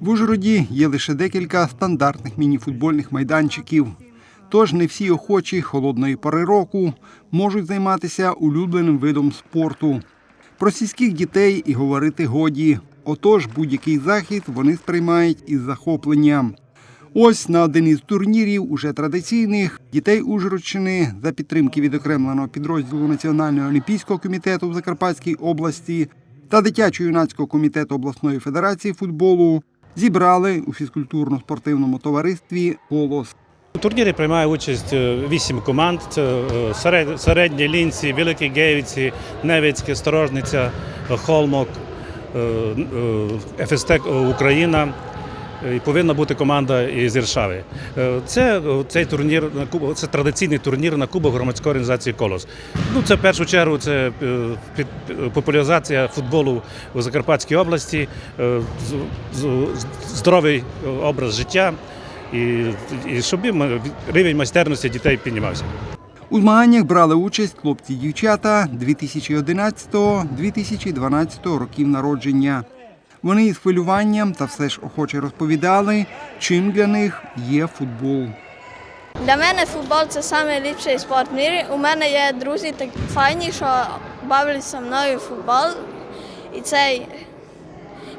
В Ужгороді є лише декілька стандартних мініфутбольних майданчиків. Тож не всі охочі холодної пори року можуть займатися улюбленим видом спорту. Про сільських дітей і говорити годі. Отож, будь-який захід вони сприймають із захопленням. Ось на один із турнірів, уже традиційних, дітей Ужгородщини за підтримки відокремленого підрозділу Національного олімпійського комітету в Закарпатській області та дитячо-юнацького комітету обласної федерації футболу зібрали у фізкультурно-спортивному товаристві голос. У турнірі приймає участь е, вісім команд: це е, середні лінці, Великі Гейвіці, Невицьке, Сторожниця, Холмок, е, ФСТ Україна. Е, І повинна бути команда із Іршави. Е, Це е, цей турнір на це традиційний турнір на Кубок громадської організації Колос. Ну це в першу чергу це популяризація футболу у Закарпатській області, здоровий образ життя і, і щоб рівень майстерності дітей піднімався. У змаганнях брали участь хлопці-дівчата 2011-2012 років народження. Вони із хвилюванням та все ж охоче розповідали, чим для них є футбол. Для мене футбол це найліпший спорт в мірі. У мене є друзі так файні, що зі мною футбол. І це і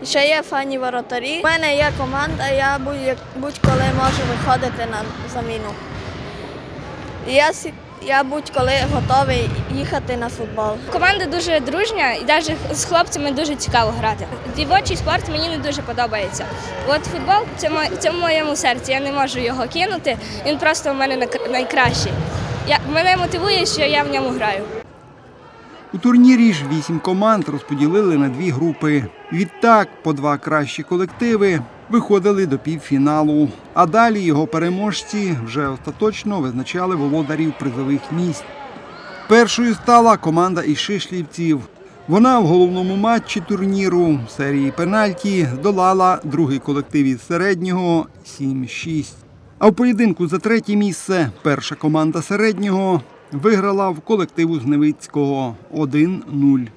ще є файні воротарі. У мене є команда, я будь- будь-коли можу виходити на заміну. І я, я будь-коли готовий їхати на футбол. Команда дуже дружня і навіть з хлопцями дуже цікаво грати. Дівочий спорт мені не дуже подобається. От футбол це це в моєму серці. Я не можу його кинути. Він просто в мене найкращий. Я, мене мотивує, що я в ньому граю. У турнірі ж вісім команд розподілили на дві групи. Відтак, по два кращі колективи виходили до півфіналу. А далі його переможці вже остаточно визначали володарів призових місць. Першою стала команда із Шишлівців. Вона в головному матчі турніру серії пенальті здолала другий колектив із середнього 7-6. А в поєдинку за третє місце перша команда середнього виграла в колективу з Невицького 1-0.